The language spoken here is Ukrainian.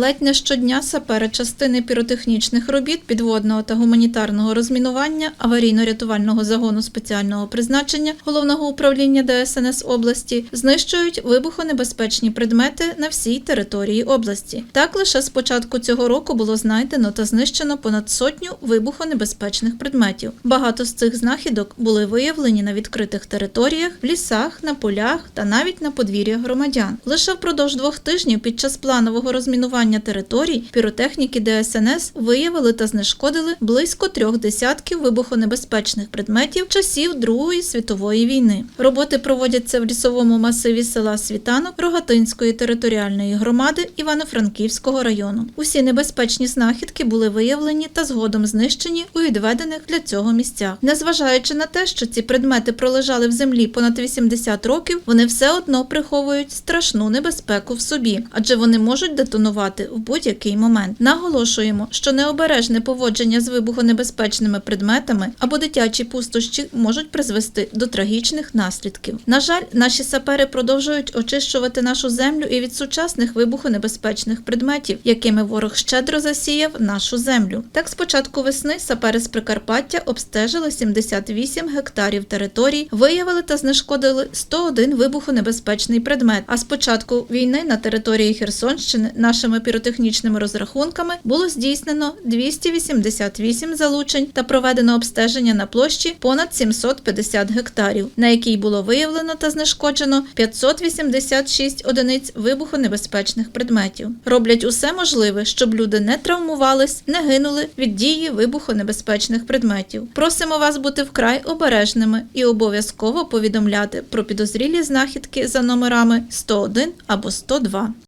Ледь не щодня сапери частини піротехнічних робіт підводного та гуманітарного розмінування аварійно-рятувального загону спеціального призначення головного управління ДСНС області знищують вибухонебезпечні предмети на всій території області. Так лише з початку цього року було знайдено та знищено понад сотню вибухонебезпечних предметів. Багато з цих знахідок були виявлені на відкритих територіях, в лісах, на полях та навіть на подвір'ях громадян. Лише впродовж двох тижнів під час планового розмінування територій піротехніки ДСНС виявили та знешкодили близько трьох десятків вибухонебезпечних предметів часів Другої світової війни. Роботи проводяться в лісовому масиві села Світанок Рогатинської територіальної громади Івано-Франківського району. Усі небезпечні знахідки були виявлені та згодом знищені у відведених для цього місцях. Незважаючи на те, що ці предмети пролежали в землі понад 80 років, вони все одно приховують страшну небезпеку в собі, адже вони можуть детонувати в будь-який момент. Наголошуємо, що необережне поводження з вибухонебезпечними предметами або дитячі пустощі можуть призвести до трагічних наслідків. На жаль, наші сапери продовжують очищувати нашу землю і від сучасних вибухонебезпечних предметів, якими ворог щедро засіяв нашу землю. Так, з початку весни сапери з Прикарпаття обстежили 78 гектарів територій, виявили та знешкодили 101 вибухонебезпечний предмет. А з початку війни на території Херсонщини нашими піротехнічними розрахунками було здійснено 288 залучень та проведено обстеження на площі понад 750 гектарів, на якій було виявлено та знешкоджено 586 одиниць вибухонебезпечних предметів. Роблять усе можливе, щоб люди не травмувались, не гинули від дії вибухонебезпечних предметів. Просимо вас бути вкрай обережними і обов'язково повідомляти про підозрілі знахідки за номерами 101 або 102.